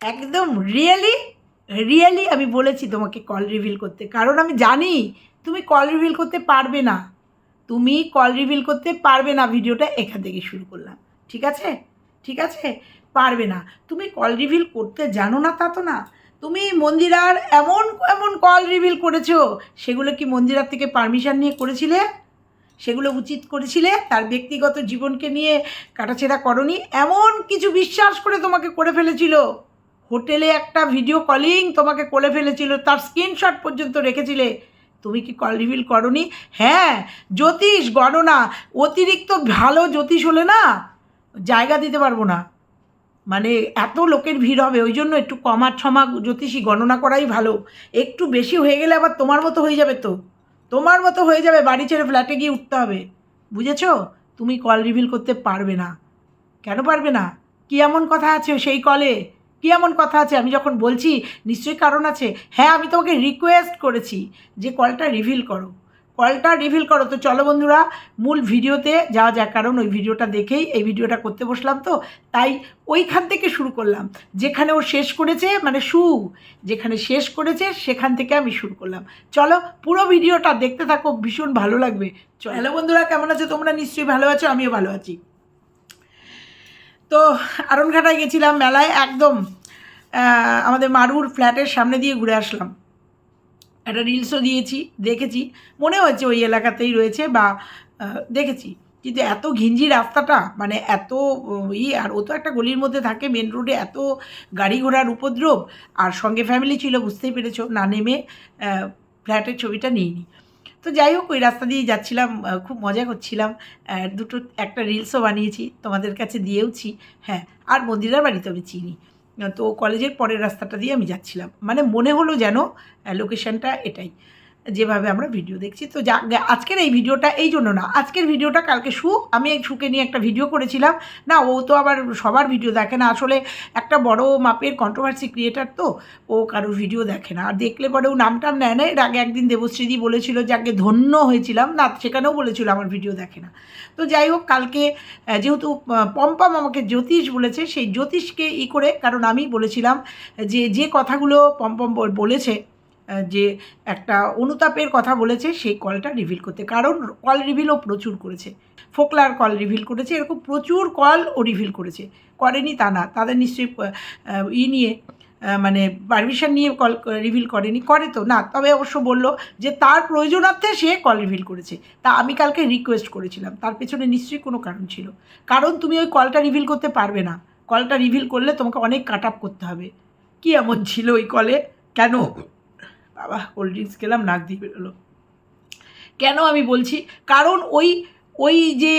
একদম really really আমি বলেছি তোমাকে কল রিভিল করতে। কারণ আমি জানি তুমি কল রিভিল করতে পারবে না। তুমি কল রিভিল করতে পারবে না, ভিডিওটা এখান থেকে শুরু করলাম। ঠিক আছে? ঠিক আছে? পারবে না। তুমি কল রিভিল করতে জানো না তা তো না। তুমি মন্দিরার এমন এমন কল রিভিল করেছ। সেগুলো কি মন্দিরার থেকে পারমিশন নিয়ে করেছিলে? সেগুলো উচিত করেছিলে? তার ব্যক্তিগত জীবনকে নিয়ে কাটাছেড়া করনি? এমন কিছু বিশ্বাস করে তোমাকে করে ফেলেছিল। হোটেলে একটা ভিডিও কলিং তোমাকে করে ফেলেছিল, তার স্ক্রিনশট পর্যন্ত রেখেছিলে। তুমি কি কল রিভিল করনি? হ্যাঁ জ্যোতিষ, গণনা, অতিরিক্ত ভালো জ্যোতিষ হলে না জায়গা দিতে পারব না। মানে এত লোকের ভিড় হবে, ওই জন্য একটু কমা ছমা জ্যোতিষী গণনা করাই ভালো। একটু বেশি হয়ে গেলে আবার তোমার মতো হয়ে যাবে তো। তোমার মতো হয়ে যাবে, বাড়ি ছেড়ে ফ্ল্যাটে গিয়ে উঠতে হবে। বুঝেছ? তুমি কল রিভিল করতে পারবে না। কেন পারবে না? কি এমন কথা আছে সেই কলে কি এমন কথা আছে? আমি যখন বলছি, নিশ্চয়ই কারণ আছে। হ্যাঁ আমি তোমাকে রিকোয়েস্ট করেছি যে কলটা রিভিল করো। কলটা রিভিল করো। তো চলো বন্ধুরা, মূল ভিডিওতে যাওয়া যাক কারণ ওই ভিডিওটা দেখেই এই ভিডিওটা করতে বসলাম তো, তাই ওইখান থেকে শুরু করলাম। যেখানে ও শেষ করেছে মানে সু, যেখানে শেষ করেছে, সেখান থেকে আমি শুরু করলাম। চলো পুরো ভিডিওটা দেখতে থাকো, ভীষণ ভালো লাগবে। চলো। হ্যালো বন্ধুরা, কেমন আছো? তোমরা নিশ্চয়ই ভালো আছো, আমিও ভালো আছি। তো আরনঘাটায় গেছিলাম মেলায় একদম আমাদের মারুর ফ্ল্যাটের সামনে দিয়ে ঘুরে আসলাম। একটা রিলসও দিয়েছি, দেখেছি। মনে হচ্ছে ওই এলাকাতেই রয়েছে বা দেখেছি। কিন্তু এত ঘিঞ্জি রাস্তাটা মানে এত, ই, আর ও তো একটা গলির মধ্যে থাকে মেন রোডে এত গাড়ি ঘোড়ার উপদ্রব, আর সঙ্গে ফ্যামিলি ছিল, বুঝতেই পেরেছ, না নেমে ফ্ল্যাটের ছবিটা নিইনি। তো যাই হোক, ওই রাস্তা দিয়ে যাচ্ছিলাম খুব মজা করছিলাম। দুটো, একটা রিলসও বানিয়েছি, তোমাদের কাছে দিয়েওছি। হ্যাঁ আর মন্দিরার বাড়ি তো আমি চিনি। তো কলেজের পরের রাস্তাটা দিয়ে আমি যাচ্ছিলাম। মানে মনে হলো যেন লোকেশনটা এটাই। যেভাবে আমরা ভিডিও দেখছি। তো যা আজকের এই ভিডিওটা এই জন্য না, আজকের ভিডিওটা কালকে শু আমি এই শুকে নিয়ে একটা ভিডিও করেছিলাম। না, ও তো আবার সবার ভিডিও দেখে না। আসলে একটা বড় মাপের কন্ট্রোভার্সি ক্রিয়েটার তো, ও কারোর ভিডিও দেখে না। আর দেখলে পরে ও নাম টাম নেয় না। এর আগে একদিন দেবশ্রীদি বলেছিল যে, আগে ধন্য হয়েছিলাম। না, সেখানেও বলেছিল আমার ভিডিও দেখে না। তো যাই হোক, কালকে যেহেতু পম্পম আমাকে জ্যোতিষ বলেছে, সেই জ্যোতিষকে ই করে, কারণ আমি বলেছিলাম যে যে কথাগুলো পম্পম বল- বলেছে যে একটা অনুতাপের কথা বলেছে, সেই কলটা রিভিল করতে। কারণ কল রিভিলও প্রচুর করেছে। ফোকলার কল রিভিল করেছে। এরকম প্রচুর কল ও রিভিল করেছে। করেনি তা না। তাদের নিশ্চয়ই ই নিয়ে মানে পারমিশন নিয়ে কল রিভিল করেনি। করে তো, না, তবে অবশ্য বলল যে তার প্রয়োজনার্থে সে কল রিভিল করেছে। তা আমি কালকে রিকোয়েস্ট করেছিলাম। তার পেছনে নিশ্চয়ই কোনো কারণ ছিল। কারণ তুমি ওই কলটা রিভিল করতে পারবে না। কলটা রিভিল করলে তোমাকে অনেক কাট আপ করতে হবে। কি এমন ছিল ওই কলে? কেন? বাবা কোল্ড ড্রিঙ্কস খেলাম, নাক দিয়ে বেরোলো। কেন আমি বলছি? কারণ ওই ওই যে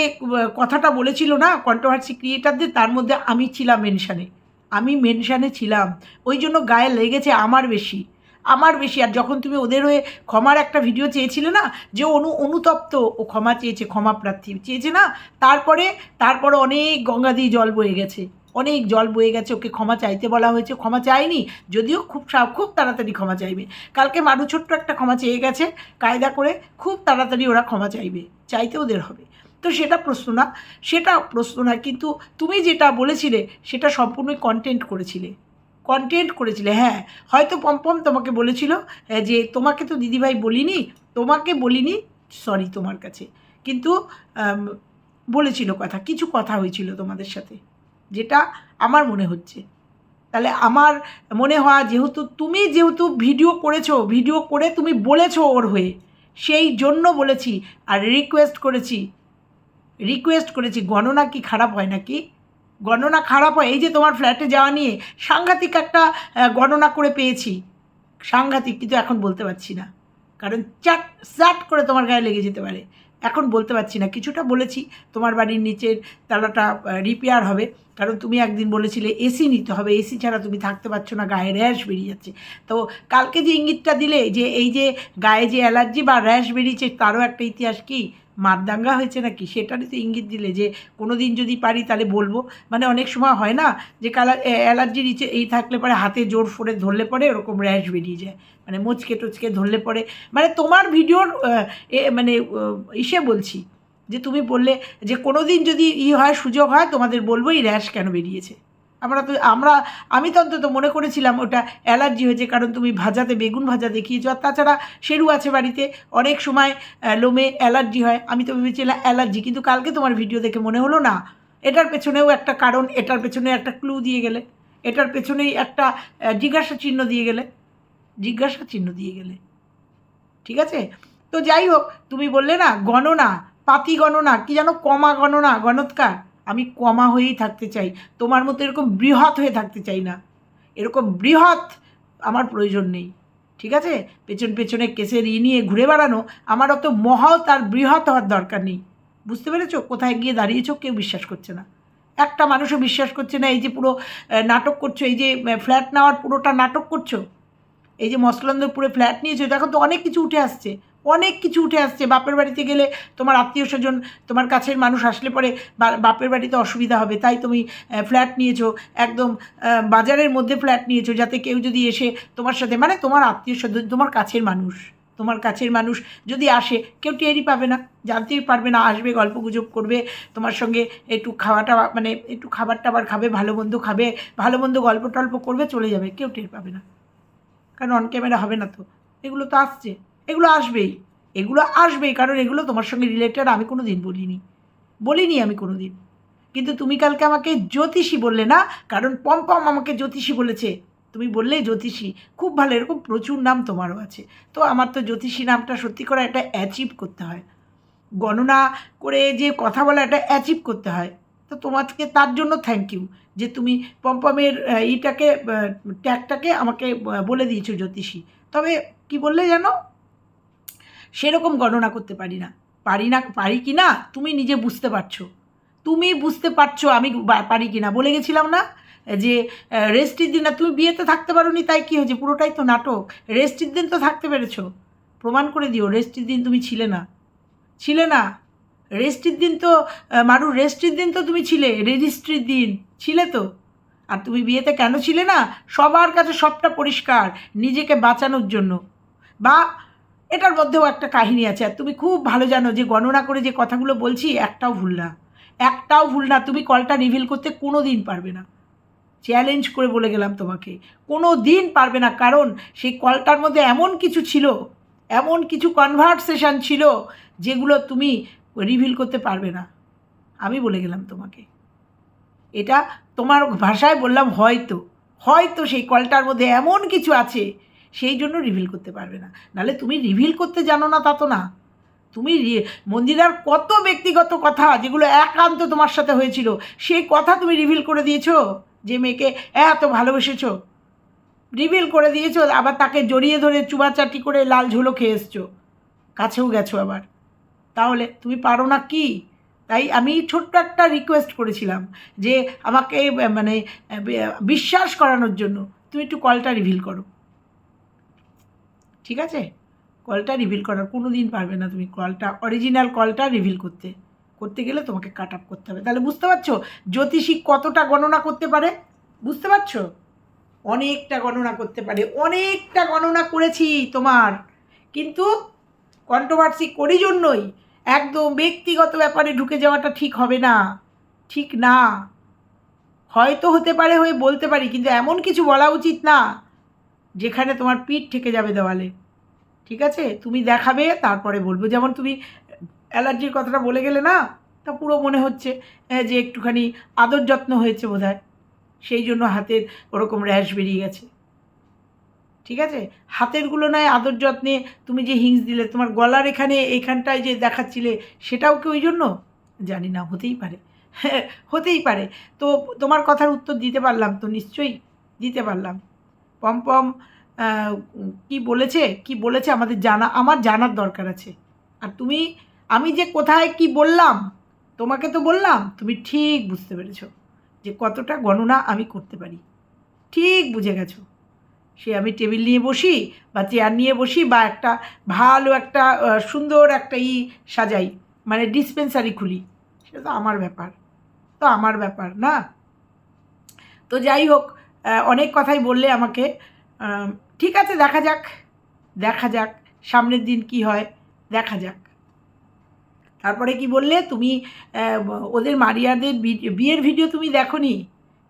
কথাটা বলেছিল না কন্ট্রোভার্সি ক্রিয়েটারদের তার মধ্যে আমি ছিলাম মেনশানে আমি মেনশানে ছিলাম। ওই জন্য গায়ে লেগেছে আমার বেশি আমার বেশি। আর যখন তুমি ওদের হয়ে ক্ষমার একটা ভিডিও চেয়েছিলে না, যে অনু, অনুতপ্ত, ও ক্ষমা চেয়েছে, ক্ষমা প্রার্থী চেয়েছে না, তারপরে তারপরে অনেক গঙ্গা দিয়ে জল বয়ে গেছে। অনেক জল বয়ে গেছে, ওকে ক্ষমা চাইতে বলা হয়েছে, ক্ষমা চায়নি যদিও খুব খুব তাড়াতাড়ি ক্ষমা চাইবে। কালকে মারু ছোট্ট একটা ক্ষমা চেয়ে গেছে, কায়দা করে খুব তাড়াতাড়ি ওরা ক্ষমা চাইবে, চাইতে ওদের হবে। তো সেটা প্রশ্ন না, সেটা প্রশ্ন না, কিন্তু তুমি যেটা বলেছিলে, সেটা সম্পূর্ণই কন্টেন্ট করেছিলে। কন্টেন্ট করেছিলে হ্যাঁ। হয়তো পম্পম তোমাকে বলেছিল যে তোমাকে তো দিদিভাই বলিনি, তোমাকে বলিনি সরি তোমার কাছে। কিন্তু বলেছিল কথা, কিছু কথা হয়েছিল তোমাদের সাথে। যেটা আমার মনে হচ্ছে। তাহলে আমার মনে হয় যেহেতু তুমি যেহেতু ভিডিও করেছ, ভিডিও করে তুমি বলেছ ওর হয়ে, সেই জন্য বলেছি আর রিকোয়েস্ট করেছি। রিকোয়েস্ট করেছি, গণনা কি খারাপ হয় নাকি? গণনা খারাপ হয়, এই যে তোমার ফ্ল্যাটে যাওয়া নিয়ে সাংঘাতিক একটা গণনা করে পেয়েছি। সাংঘাতিক কিন্তু এখন বলতে পারছি না। কারণ চাট চাট করে তোমার গায়ে লেগে যেতে পারে। এখন বলতে পারছি না। কিছুটা বলেছি, তোমার বাড়ির নিচের তালাটা রিপেয়ার হবে। কারণ তুমি একদিন বলেছিলে এসি নিতে হবে। এসি ছাড়া তুমি থাকতে পারছ না, গায়ে র্যাশ বেরিয়ে যাচ্ছে। তো কালকে যে ইঙ্গিতটা দিলে যে, এই যে গায়ে যে অ্যালার্জি বা র্যাশ বেরিয়েছে, তারও একটা ইতিহাস কি? মারদাঙ্গা হয়েছে নাকি? সেটারই তো ইঙ্গিত দিলে যে কোনো দিন যদি পারি তাহলে বলব। মানে অনেক সময় হয় না যে কালার অ্যালার্জির ইচ্ছে এই থাকলে পরে হাতে জোর ফোরে ধরলে পরে ওরকম র্যাশ বেরিয়ে যায়। মানে মুচকে টুচকে ধরলে পরে। মানে তোমার ভিডিওর মানে ইসে বলছি যে তুমি বললে যে কোনো দিন যদি ই হয়, সুযোগ হয় তোমাদের বলব এই র্যাশ কেন বেরিয়েছে। আমরা তো আমরা আমি তো অন্তত মনে করেছিলাম ওটা অ্যালার্জি হয়েছে, কারণ তুমি ভাজাতে, বেগুন ভাজা দেখিয়েছো, আর তাছাড়া সেরু আছে বাড়িতে, অনেক সময় লোমে অ্যালার্জি হয়। আমি তো ভেবেছিলাম অ্যালার্জি, কিন্তু কালকে তোমার ভিডিও দেখে মনে হলো না। এটার পেছনেও একটা কারণ, এটার পেছনে একটা ক্লু দিয়ে গেলে, এটার পেছনেই একটা জিজ্ঞাসা চিহ্ন দিয়ে গেলে, জিজ্ঞাসা চিহ্ন দিয়ে গেলে। ঠিক আছে? তো যাই হোক, তুমি বললে না, গণনা, পাতি গণনা, কি যেন কমা গণনা, গণৎকার। আমি কমা হয়েই থাকতে চাই। তোমার মতো এরকম বৃহৎ হয়ে থাকতে চাই না। এরকম বৃহৎ আমার প্রয়োজন নেই। ঠিক আছে? পেছন পেছনে কেসের ই নিয়ে ঘুরে বেড়ানো, আমার অত মহৎ আর বৃহৎ হওয়ার দরকার নেই। বুঝতে পেরেছ? কোথায় গিয়ে দাঁড়িয়েছো কেউ বিশ্বাস করছে না। একটা মানুষও বিশ্বাস করছে না, এই যে পুরো নাটক করছ, এই যে ফ্ল্যাট নেওয়ার পুরোটা নাটক করছ। এই যে মসলন্দরপুরে ফ্ল্যাট নিয়েছো, দেখো তো অনেক কিছু উঠে আসছে। অনেক কিছু উঠে আসছে। বাপের বাড়িতে গেলে তোমার আত্মীয় স্বজন, তোমার কাছের মানুষ আসলে পরে বাপের বাড়িতে অসুবিধা হবে। তাই তুমি ফ্ল্যাট নিয়েছো, একদম বাজারের মধ্যে ফ্ল্যাট নিয়েছো যাতে কেউ যদি এসে তোমার সাথে মানে তোমার আত্মীয় স্বজন, তোমার কাছের মানুষ, তোমার কাছের মানুষ যদি আসে, কেউ টেরই পাবে না, জানতেই পারবে না, আসবে, গল্প গুজব করবে, তোমার সঙ্গে একটু খাওয়াটা মানে একটু খাবার টাবার খাবে, ভালো মন্দ খাবে, ভালো মন্দ গল্প টল্প করবে, চলে যাবে, কেউ টের পাবে না। কারণ অন ক্যামেরা হবে না তো। এগুলো তো আসছে। এগুলো আসবেই। এগুলো আসবেই, কারণ এগুলো তোমার সঙ্গে রিলেটেড আমি কোনো দিন বলিনি। বলিনি আমি কোনো দিন কিন্তু তুমি কালকে আমাকে জ্যোতিষী বললে না? কারণ পম্পম আমাকে জ্যোতিষী বলেছে। তুমি বললে জ্যোতিষী। খুব ভালো, এরকম প্রচুর নাম তোমারও আছে। তো আমার তো জ্যোতিষী নামটা সত্যি করে একটা অ্যাচিভ করতে হয়। গণনা করে যে কথা বলা একটা অ্যাচিভ করতে হয়। তো তোমাকে, তার জন্য থ্যাংক ইউ যে তুমি পম্পমের ইটাকে ট্যাগটাকে আমাকে বলে দিয়েছ জ্যোতিষী। তবে কি বললে জানো? সেরকম গণনা করতে পারি না। পারি না, পারি কি না? তুমি নিজে বুঝতে পারছ। তুমি বুঝতে পারছ আমি পারি কি না। বলে গেছিলাম না যে রেস্টির দিন না তুমি বিয়েতে থাকতে পারো নি তাই কী হয়েছে? পুরোটাই তো নাটক। রেস্টির দিন তো থাকতে পেরেছ। প্রমাণ করে দিও রেস্টির দিন তুমি ছিলে না। ছিলে না। রেস্টির দিন তো মারুর রেস্টির দিন তো তুমি ছিলে। রেজিস্ট্রির দিন ছিলে তো। আর তুমি বিয়েতে কেন ছিলে না? সবার কাছে সবটা পরিষ্কার, নিজেকে বাঁচানোর জন্য। বা এটার মধ্যেও একটা কাহিনী আছে। আর তুমি খুব ভালো জানো যে গণনা করে যে কথাগুলো বলছি, একটাও ভুল না। একটাও ভুল না, তুমি কলটা রিভিল করতে কোনো দিন পারবে না। চ্যালেঞ্জ করে বলে গেলাম তোমাকে। কোনো দিন পারবে না, কারণ সেই কলটার মধ্যে এমন কিছু ছিল, এমন কিছু কনভারসেশন ছিল যেগুলো তুমি রিভিল করতে পারবে না। আমি বলে গেলাম তোমাকে। এটা তোমার ভাষায় বললাম হয়তো। হয়তো সেই কলটার মধ্যে এমন কিছু আছে সেই জন্য রিভিল করতে পারবে না। নাহলে তুমি রিভিল করতে জানো না তা তো না। তুমি মন্দিরার কত ব্যক্তিগত কথা যেগুলো একান্ত তোমার সাথে হয়েছিল, সেই কথা তুমি রিভিল করে দিয়েছ যে মেয়েকে এত ভালোবেসেছো। রিভিল করে দিয়েছ, আবার তাকে জড়িয়ে ধরে চুবাচাটি করে লাল ঝুলো খেয়ে এসছো। কাছেও গেছো আবার। তাহলে তুমি পারো না কি? তাই আমি ছোট্ট একটা রিকোয়েস্ট করেছিলাম যে আমাকে মানে বিশ্বাস করানোর জন্য। তুমি একটু কলটা রিভিল করো। ঠিক আছে? কলটা রিভিল করার কোনো দিন পারবে না তুমি। কলটা অরিজিনাল কলটা রিভিল করতে। করতে গেলে তোমাকে কাট আপ করতে হবে। তাহলে বুঝতে পারছ? জ্যোতিষী কতটা গণনা করতে পারে? বুঝতে পারছ? অনেকটা গণনা করতে পারে। অনেকটা গণনা করেছি তোমার। কিন্তু কন্ট্রোভার্সি করি জন্যই একদম ব্যক্তিগত ব্যাপারে ঢুকে যাওয়াটা ঠিক হবে না। ঠিক না। হয়তো হতে পারে হয়ে বলতে পারি, কিন্তু এমন কিছু বলা উচিত না। যেখানে তোমার পিঠ ঠেকে যাবে দেওয়ালে। ঠিক আছে? তুমি দেখাবে তারপরে বলব। যেমন তুমি অ্যালার্জির কথাটা বলে গেলে না তা পুরো মনে হচ্ছে আহ, যে একটুখানি আদর যত্ন হয়েছে বোধহয়। সেই জন্য হাতের ওরকম র্যাশ বেরিয়ে গেছে। ঠিক আছে? হাতেরগুলো নয় আদর যত্নে তুমি যে হিংস দিলে তোমার গলার এখানে এইখানটায় যে দেখাচ্ছিলে সেটাও কি ওই জন্য জানি না হতেই পারে। হ্যাঁ হতেই পারে। তো তোমার কথার উত্তর দিতে পারলাম তো নিশ্চয়ই দিতে পারলাম। পম্পম কি বলেছে? কি বলেছে আমাদের জানা, আমার জানার দরকার আছে। আর তুমি, আমি যে কোথায় কি বললাম, তোমাকে তো বললাম, তুমি ঠিক বুঝতে পেরেছ যে কতটা গণনা আমি করতে পারি। ঠিক বুঝে গেছো। সে আমি টেবিল নিয়ে বসি বা চেয়ার নিয়ে বসি বা একটা ভালো একটা সুন্দর একটা ই সাজাই মানে ডিসপেন্সারি খুলি। সেটা তো আমার ব্যাপার। তো আমার ব্যাপার, না? তো যাই হোক অনেক কথাই বললে আমাকে। ঠিক আছে, দেখা যাক দেখা যাক, সামনের দিন কি হয়, দেখা যাক। তারপরে কি বললে, তুমি ওদের মারিয়াদের বিয়ের ভিডিও তুমি দেখোনি?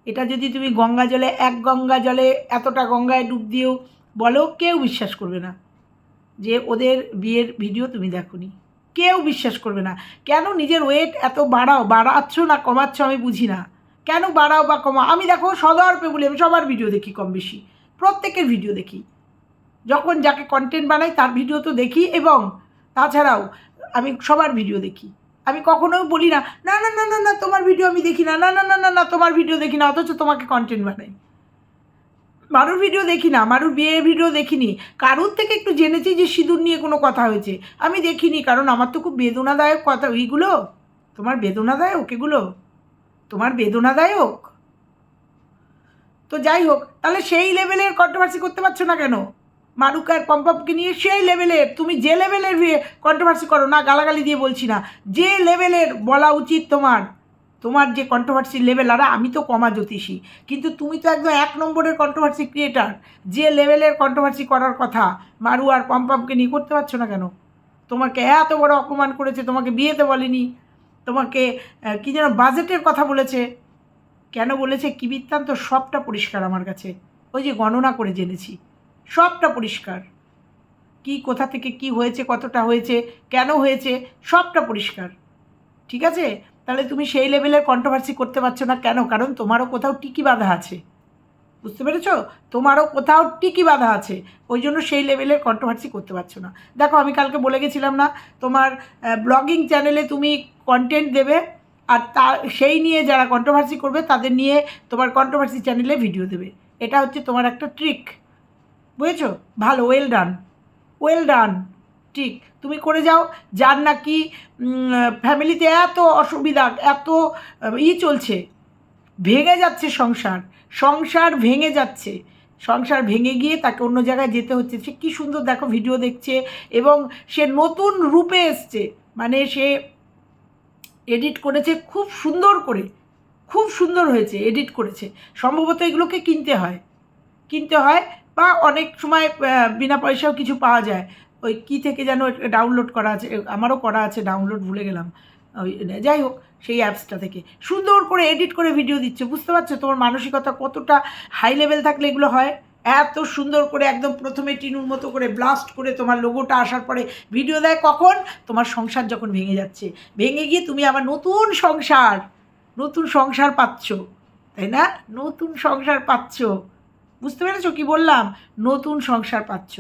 এটা যদি তুমি গঙ্গা জলে, এক গঙ্গা জলে এতটা গঙ্গায় ডুব দিয়েও বলো, কেউ বিশ্বাস করবে না যে ওদের বিয়ের ভিডিও তুমি দেখোনি। কেউ বিশ্বাস করবে না। কেন নিজের ওয়েট এত বাড়াও? বাড়াচ্ছ না, কমাচ্ছ আমি বুঝি না। কেন বাড়াও বা কমাও? আমি দেখো সদর্পে বলি আমি সবার ভিডিও দেখি কম বেশি। প্রত্যেকের ভিডিও দেখি। যখন যাকে কন্টেন্ট বানাই, তার ভিডিও তো দেখি এবং তাছাড়াও আমি সবার ভিডিও দেখি। আমি কখনো বলি না না না না না না, তোমার ভিডিও আমি দেখি না না না না না না, তোমার ভিডিও দেখি না, অথচ তোমাকে কন্টেন্ট বানাই। মারুর ভিডিও দেখি না, মারুর বিয়ের ভিডিও দেখিনি। কারুর থেকে একটু জেনেছি যে সিঁদুর নিয়ে কোনো কথা হয়েছে। আমি দেখিনি, কারণ আমার তো খুব বেদনাদায়ক কথা, ওইগুলো? তোমার বেদনাদায়ক এগুলো? তোমার বেদনাদায়ক? তো যাই হোক, তাহলে সেই লেভেলের কন্ট্রোভার্সি করতে পারছ না কেন? মারুক আর পম্পমকে নিয়ে সেই লেভেলের, তুমি যে লেভেলের কন্ট্রোভার্সি করো, না গালাগালি দিয়ে বলছি না, যে লেভেলের বলা উচিত তোমার তোমার যে কন্ট্রোভার্সির লেভেল আর আমি তো কমা জ্যোতিষী, কিন্তু তুমি তো একদম এক নম্বরের কন্ট্রোভার্সি ক্রিয়েটার যে লেভেলের কন্ট্রোভার্সি করার কথা মারু আর পম্পমকে নিয়ে করতে পারছ না কেন? তোমাকে এত বড় অপমান করেছে, তোমাকে বিয়েতে বলেনি। তোমাকে কী যেন বাজেটের কথা বলেছে। কেন বলেছে? কী বৃত্তান্ত? সবটা পরিষ্কার আমার কাছে। ওই যে গণনা করে জেনেছি। সবটা পরিষ্কার। কি, কোথা থেকে কি হয়েছে, কতটা হয়েছে, কেন হয়েছে, সবটা পরিষ্কার। ঠিক আছে? তাহলে তুমি সেই লেভেলের কন্ট্রোভার্সি করতে পারছ না। কেন? কারণ তোমারও কোথাও টিকি বাধা আছে। বুঝতে পেরেছ? তোমারও কোথাও টিকি বাধা আছে। ওই জন্য সেই লেভেলের কন্ট্রোভার্সি করতে পারছ না। দেখো, আমি কালকে বলে গেছিলাম না, তোমার ব্লগিং চ্যানেলে তুমি কন্টেন্ট দেবে, আর তা, সেই নিয়ে যারা কন্ট্রোভার্সি করবে, তাদের নিয়ে তোমার কন্ট্রোভার্সি চ্যানেলে ভিডিও দেবে। এটা হচ্ছে তোমার একটা ট্রিক বুঝেছ? ভালো ওয়েল ডান ওয়েল ডান ঠিক। তুমি করে যাও, যার নাকি ফ্যামিলিতে এত অসুবিধা, এত ই চলছে। ভেঙে যাচ্ছে সংসার সংসার ভেঙে যাচ্ছে। সংসার ভেঙে গিয়ে তাকে অন্য জায়গায় যেতে হচ্ছে। সে কী সুন্দর দেখো ভিডিও দেখছে এবং সে নতুন রূপে এসছে। মানে সে এডিট করেছে খুব সুন্দর করে, খুব সুন্দর হয়েছে এডিট করেছে। সম্ভবত এগুলোকে কিনতে হয়। কিনতে হয় বা অনেক সময় বিনা পয়সাও কিছু পাওয়া যায়। ওই কী থেকে যেন ডাউনলোড করা আছে, আমারও করা আছে ডাউনলোড ভুলে গেলাম। ওই, যাই হোক। সেই অ্যাপসটা থেকে। সুন্দর করে এডিট করে ভিডিও দিচ্ছে, বুঝতে পারছ? তোমার মানসিকতা কতটা হাই লেভেল থাকলে এগুলো হয়? এত সুন্দর করে একদম প্রথমে টিনুর মতো করে ব্লাস্ট করে তোমার লোগোটা আসার পরে ভিডিও দেয়, কখন? তোমার সংসার যখন ভেঙে যাচ্ছে। ভেঙে গিয়ে তুমি আবার নতুন সংসার নতুন সংসার পাচ্ছ, তাই না? নতুন সংসার পাচ্ছ। বুঝতে পেরেছ কি বললাম? নতুন সংসার পাচ্ছ।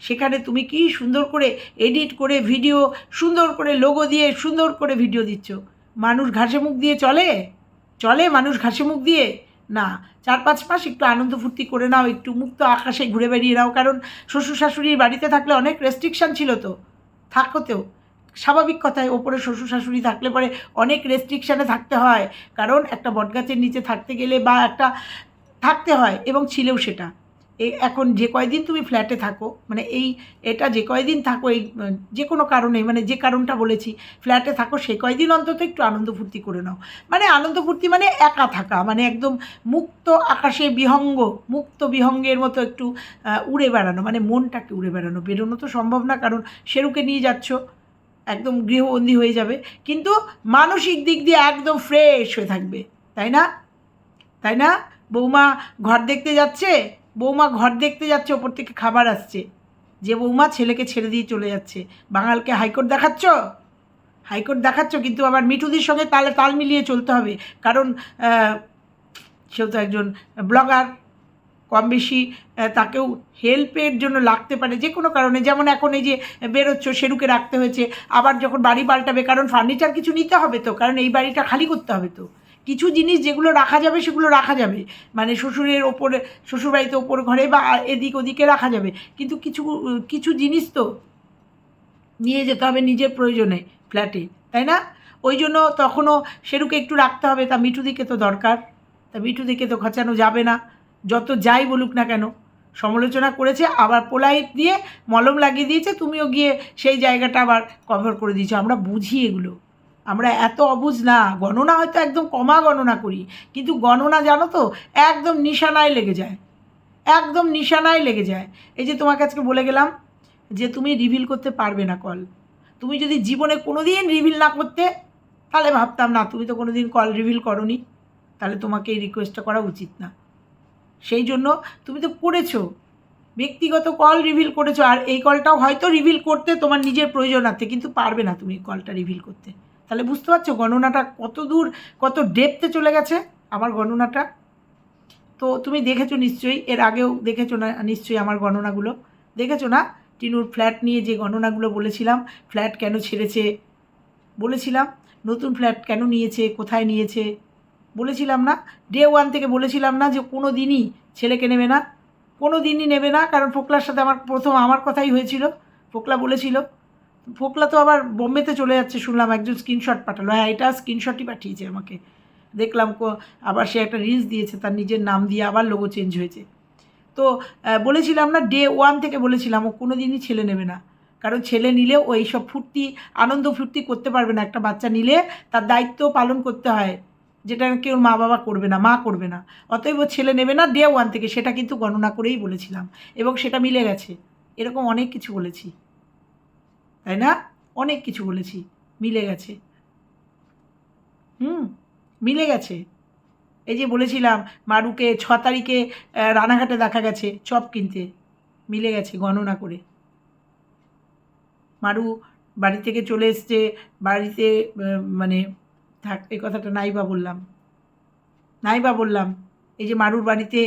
সেখানে তুমি কি সুন্দর করে এডিট করে ভিডিও সুন্দর করে লোগো দিয়ে সুন্দর করে ভিডিও দিচ্ছ। মানুষ ঘাসে মুখ দিয়ে চলে? চলে মানুষ ঘাসে মুখ দিয়ে? না, চার পাঁচ মাস একটু আনন্দ ফুর্তি করে নাও, একটু মুক্ত আকাশে ঘুরে বেরিয়ে নাও, কারণ শ্বশুর শাশুড়ির বাড়িতে থাকলে অনেক রেস্ট্রিকশান ছিল তো। থাকতেও স্বাভাবিক কথায় ওপরে শ্বশুর শাশুড়ি থাকলে পরে অনেক রেস্ট্রিকশানে থাকতে হয়, কারণ একটা বটগাছের নিচে থাকতে গেলে বা একটা থাকতে হয় এবং ছিলেও সেটা। এখন যে কয়দিন তুমি ফ্ল্যাটে থাকো মানে এই, এটা যে কয়দিন থাকো, এই যে কোনো কারণে মানে যে কারণটা বলেছি ফ্ল্যাটে থাকো, সে কয়দিন অন্তত একটু আনন্দ ফুর্তি করে নাও। মানে আনন্দ ফুর্তি মানে একা থাকা মানে একদম মুক্ত আকাশে বিহঙ্গ, মুক্ত বিহঙ্গের মতো একটু উড়ে বেড়ানো মানে মনটাকে উড়ে বেড়ানো। বেরোনো তো সম্ভব না, কারণ সেরুকে নিয়ে যাচ্ছ, একদম গৃহবন্দী হয়ে যাবে, কিন্তু মানসিক দিক দিয়ে একদম ফ্রেশ হয়ে থাকবে, তাই না? তাই না? বৌমা ঘর দেখতে যাচ্ছে? বৌমা ঘর দেখতে যাচ্ছে, ওপর থেকে খাবার আসছে। যে বৌমা ছেলেকে ছেড়ে দিয়ে চলে যাচ্ছে। বাঙালকে হাইকোর্ট দেখাচ্ছ? হাইকোর্ট দেখাচ্ছ, কিন্তু আবার মিঠুদির সঙ্গে তালে তাল মিলিয়ে চলতে হবে। কারণ সেও তো একজন ব্লগার কম বেশি তাকেও হেল্পের জন্য লাগতে পারে যে কোনো কারণে। যেমন এখন এই যে বেরোচ্ছ, সেরুকে রাখতে হয়েছে। আবার যখন বাড়ি পাল্টাবে, কারণ ফার্নিচার কিছু নিতে হবে তো, কারণ এই বাড়িটা খালি করতে হবে তো। কিছু জিনিস যেগুলো রাখা যাবে, সেগুলো রাখা যাবে। মানে শ্বশুরের ওপরে, শ্বশুরবাড়িতে ওপর ঘরে বা এদিক ওদিকে রাখা যাবে। কিন্তু কিছু কিছু জিনিস তো নিয়ে যেতে হবে নিজের প্রয়োজনে ফ্ল্যাটে, তাই না? ওই জন্য তখনও সেরুকে একটু রাখতে হবে, তা মিঠুদিকে তো দরকার। তা মিঠুদিকে তো খচানো যাবে না। যত যাই বলুক না কেন, সমালোচনা করেছে, আবার পোলাইট দিয়ে মলম লাগিয়ে দিয়েছে, তুমিও গিয়ে সেই জায়গাটা আবার কভার করে দিয়েছ। আমরা বুঝি এগুলো। আমরা এত অবুঝ না, গণনা হয়তো একদম কমা গণনা করি, কিন্তু গণনা জানো তো, একদম নিশানায় লেগে যায়, একদম নিশানায় লেগে যায়। এই যে তোমাকে আজকে বলে গেলাম যে তুমি রিভিল করতে পারবে না কল তুমি যদি জীবনে কোনো দিন রিভিল না করতে, তাহলে ভাবতাম না, তুমি তো কোনো দিন কল রিভিল করনি, তাহলে তোমাকে এই রিকোয়েস্টটা করা উচিত না। সেই জন্য তুমি তো করেছ, ব্যক্তিগত কল রিভিল করেছ, আর এই কলটাও হয়তো রিভিল করতে তোমার নিজের প্রয়োজন আছে, কিন্তু পারবে না তুমি কলটা রিভিল করতে। তাহলে বুঝতে পারছ গণনাটা কত দূর, কত ডেপতে চলে গেছে আমার গণনাটা? তো তুমি দেখেছ নিশ্চয়ই, এর আগেও দেখেছ না, নিশ্চয়ই আমার গণনাগুলো। দেখেছ না? টিনুর ফ্ল্যাট নিয়ে যে গণনাগুলো বলেছিলাম ফ্ল্যাট কেন ছেড়েছে? বলেছিলাম, নতুন ফ্ল্যাট কেন নিয়েছে, কোথায় নিয়েছে? বলেছিলাম না? ডে ওয়ান থেকে বলেছিলাম না যে কোনো দিনই ছেলেকে নেবে না। কোনো দিনই নেবে না, কারণ ফোকলার সাথে আমার প্রথম, আমার কথাই হয়েছিল। ফোকলা বলেছিল ফোকলা তো আবার বোম্বেতে চলে যাচ্ছে, শুনলাম একজন স্ক্রিনশট পাঠালো। হ্যাঁ এটা স্ক্রিনশটই পাঠিয়েছে আমাকে। দেখলাম কো- আবার সে একটা রিলস দিয়েছে, তার নিজের নাম দিয়ে আবার লোগো চেঞ্জ হয়েছে। তো বলেছিলাম না ডে ওয়ান থেকে বলেছিলাম, ও কোনো দিনই ছেলে নেবে না। কারণ ছেলে নিলে ও এইসব ফুর্তি, আনন্দ ফুর্তি করতে পারবে না। একটা বাচ্চা নিলে তার দায়িত্ব পালন করতে হয়, যেটা কেউ মা বাবা করবে না, মা করবে না। অতএব ছেলে নেবে না ডে ওয়ান থেকে। সেটা কিন্তু গণনা করেই বলেছিলাম। এবং সেটা মিলে গেছে। এরকম অনেক কিছু বলেছি। তাই না? অনেক কিছু বলেছি। মিলে গেছে। হুম, মিলে গেছে। এই যে বলেছিলাম, মারুকে ছ তারিখে রানাঘাটে দেখা গেছে, চপ কিনতে। মিলে গেছে গণনা করে। মারু বাড়ি থেকে চলে এসছে, বাড়িতে মানে থাক, এই কথাটা নাইবা বললাম। নাইবা বললাম। এই যে মারুর বাড়িতে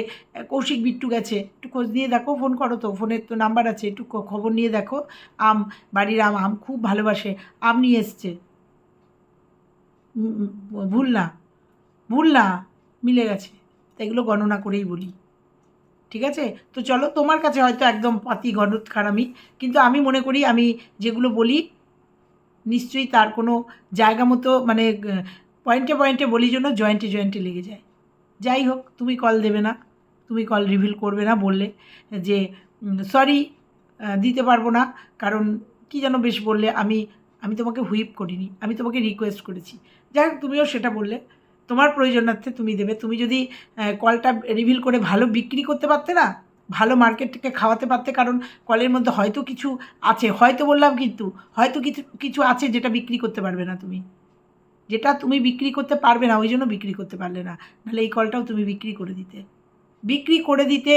কৌশিক বিট্টু গেছে। একটু খোঁজ নিয়ে দেখো ফোন করো তো। ফোনের তো নাম্বার আছে, একটু খবর নিয়ে দেখো। আম, বাড়ির আম আম খুব ভালোবাসে। আম নিয়ে এসছে। ভুল না। ভুল না, মিলে গেছে। তো এগুলো গণনা করেই বলি। ঠিক আছে? তো চলো, তোমার কাছে হয়তো একদম পাতি গণত খারামি। কিন্তু আমি মনে করি, আমি যেগুলো বলি, নিশ্চয়ই তার কোনো জায়গা মতো মানে পয়েন্টে পয়েন্টে বলি জন্য জয়েন্টে জয়েন্টে লেগে যায়। যাই হোক, তুমি কল দেবে না, তুমি কল রিভিল করবে না বললে যে সরি দিতে পারব না, কারণ কি যেন বেশ বললে, আমি আমি তোমাকে হুইপ করিনি, আমি তোমাকে রিকোয়েস্ট করেছি। যাই হোক, তুমিও সেটা বললে, তোমার প্রয়োজনার্থে তুমি দেবে। তুমি যদি কলটা রিভিল করে ভালো বিক্রি করতে পারতে না, ভালো মার্কেটকে খাওয়াতে পারতে, কারণ কলের মধ্যে হয়তো কিছু আছে, হয়তো বললাম কিন্তু, হয়তো কিছু কিছু আছে যেটা বিক্রি করতে পারবে না তুমি। যেটা তুমি বিক্রি করতে পারবে না, ওই জন্য বিক্রি করতে পারলে না। নাহলে এই কলটাও তুমি বিক্রি করে দিতে। বিক্রি করে দিতে।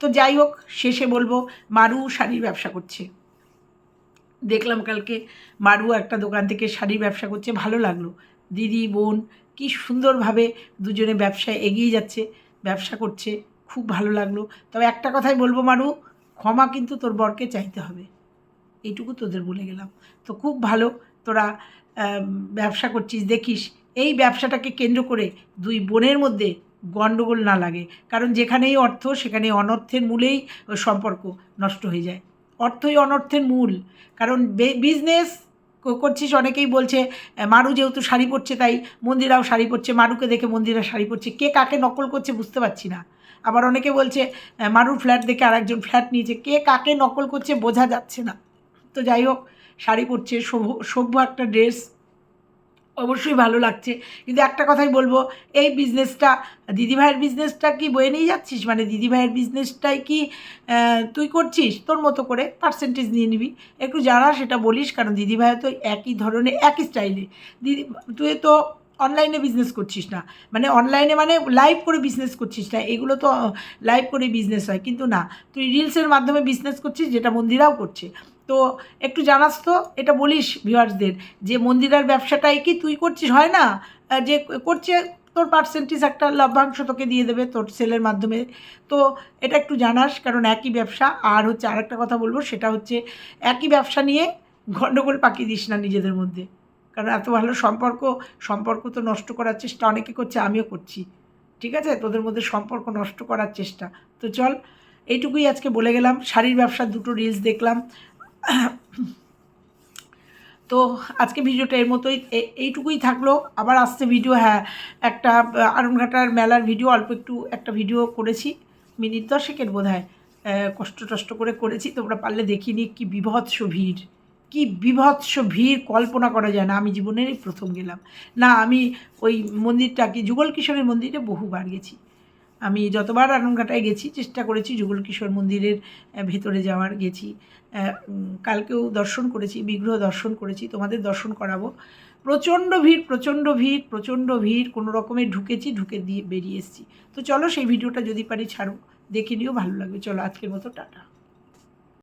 তো যাই হোক, শেষে বলব, মারু শাড়ির ব্যবসা করছে। দেখলাম কালকে মারু একটা দোকান থেকে শাড়ির ব্যবসা করছে, ভালো লাগল। দিদি, বোন, কি সুন্দরভাবে দুজনে ব্যবসায় এগিয়ে যাচ্ছে, ব্যবসা করছে, খুব ভালো লাগল। তবে একটা কথাই বলব মারু, ক্ষমা কিন্তু তোর বরকে চাইতে হবে। এইটুকু তোদের বলে গেলাম। তো খুব ভালো, তোরা ব্যবসা করছিস, দেখিস। এই ব্যবসাটাকে কেন্দ্র করে দুই বোনের মধ্যে গণ্ডগোল না লাগে। কারণ যেখানেই অর্থ, সেখানে অনর্থের মূলেই সম্পর্ক নষ্ট হয়ে যায়। অর্থই অনর্থের মূল। কারণ বিজনেস করছিস অনেকেই বলছে মারু যেহেতু শাড়ি পরছে, তাই মন্দিরাও শাড়ি পরছে, মারুকে দেখে মন্দিরা শাড়ি পরছে। কে কাকে নকল করছে বুঝতে পারছি না। আবার অনেকে বলছে মারুর ফ্ল্যাট দেখে আরেকজন ফ্ল্যাট নিয়েছে। কে কাকে নকল করছে বোঝা যাচ্ছে না। তো যাই হোক শাড়ি পরছে সভ্য একটা ড্রেস অবশ্যই ভালো লাগছে। কিন্তু একটা কথাই বলব, এই বিজনেসটা দিদিভাইয়ের বিজনেসটা কি বয়ে নিয়ে যাচ্ছিস? মানে দিদিভাইয়ের বিজনেসটাই কি তুই করছিস? তোর মতো করে পার্সেন্টেজ নিয়ে নিবি। একটু জানা, সেটা বলিস, কারণ দিদিভাইও তো একই ধরনের, একই স্টাইলে দিদি, তুই তো অনলাইনে বিজনেস করছিস না। মানে অনলাইনে মানে লাইভ করে বিজনেস করছিস না। এগুলো তো লাইভ করে বিজনেস হয়। কিন্তু না, তুই রিলসের মাধ্যমে বিজনেস করছিস, যেটা মন্দিরাও করছে। তো একটু জানাস তো, এটা বলিস ভিউয়ার্সদের যে মন্দিরার ব্যবসাটাই কি তুই করছিস? হয় না? যে করছে তোর পার্সেন্টেজ একটা লভ্যাংশ তোকে দিয়ে দেবে তোর সেলের মাধ্যমে। তো এটা একটু জানাস, কারণ একই ব্যবসা। আর হচ্ছে আরেকটা কথা বলব, সেটা হচ্ছে একই ব্যবসা নিয়ে গণ্ডগোল পাকিয়ে দিস না নিজেদের মধ্যে। কারণ এত ভালো সম্পর্ক সম্পর্ক তো নষ্ট করার চেষ্টা অনেকে করছে, আমিও করছি। ঠিক আছে? তোদের মধ্যে সম্পর্ক নষ্ট করার চেষ্টা। তো চল, এইটুকুই আজকে বলে গেলাম। শাড়ির ব্যবসার দুটো রিলস দেখলাম। তো আজকে ভিডিওটা এর মতোই এইটুকুই থাকল। আবার আসছে ভিডিও হ্যাঁ একটা আরনঘাটার মেলার ভিডিও অল্প একটু একটা ভিডিও করেছি। মিনিট দশেকের বোধ হয় কষ্ট টষ্ট করে করেছি। তোমরা পারলে দেখিনি কি বিভৎস ভিড়। কি বিভৎস ভিড় কল্পনা করা যায় না। আমি জীবনেরই প্রথম গেলাম। না, আমি ওই মন্দিরটা কি, যুগল কিশোরের মন্দিরে বহুবার গেছি। আমি যতবার আনন্দঘাটায় গেছি, চেষ্টা করেছি যুগল কিশোর মন্দিরের ভেতরে যাওয়ার, গেছি। কালকেও দর্শন করেছি, বিগ্রহ দর্শন করেছি, তোমাদের দর্শন করাবো। প্রচণ্ড ভিড় প্রচণ্ড ভিড় প্রচণ্ড ভিড়, কোনো রকমে ঢুকেছি, ঢুকে দিয়ে বেরিয়ে এসেছি। তো চলো সেই ভিডিওটা যদি পারি ছাড়ো, দেখে নিও, ভালো লাগবে। চলো আজকের মতো, টাটা।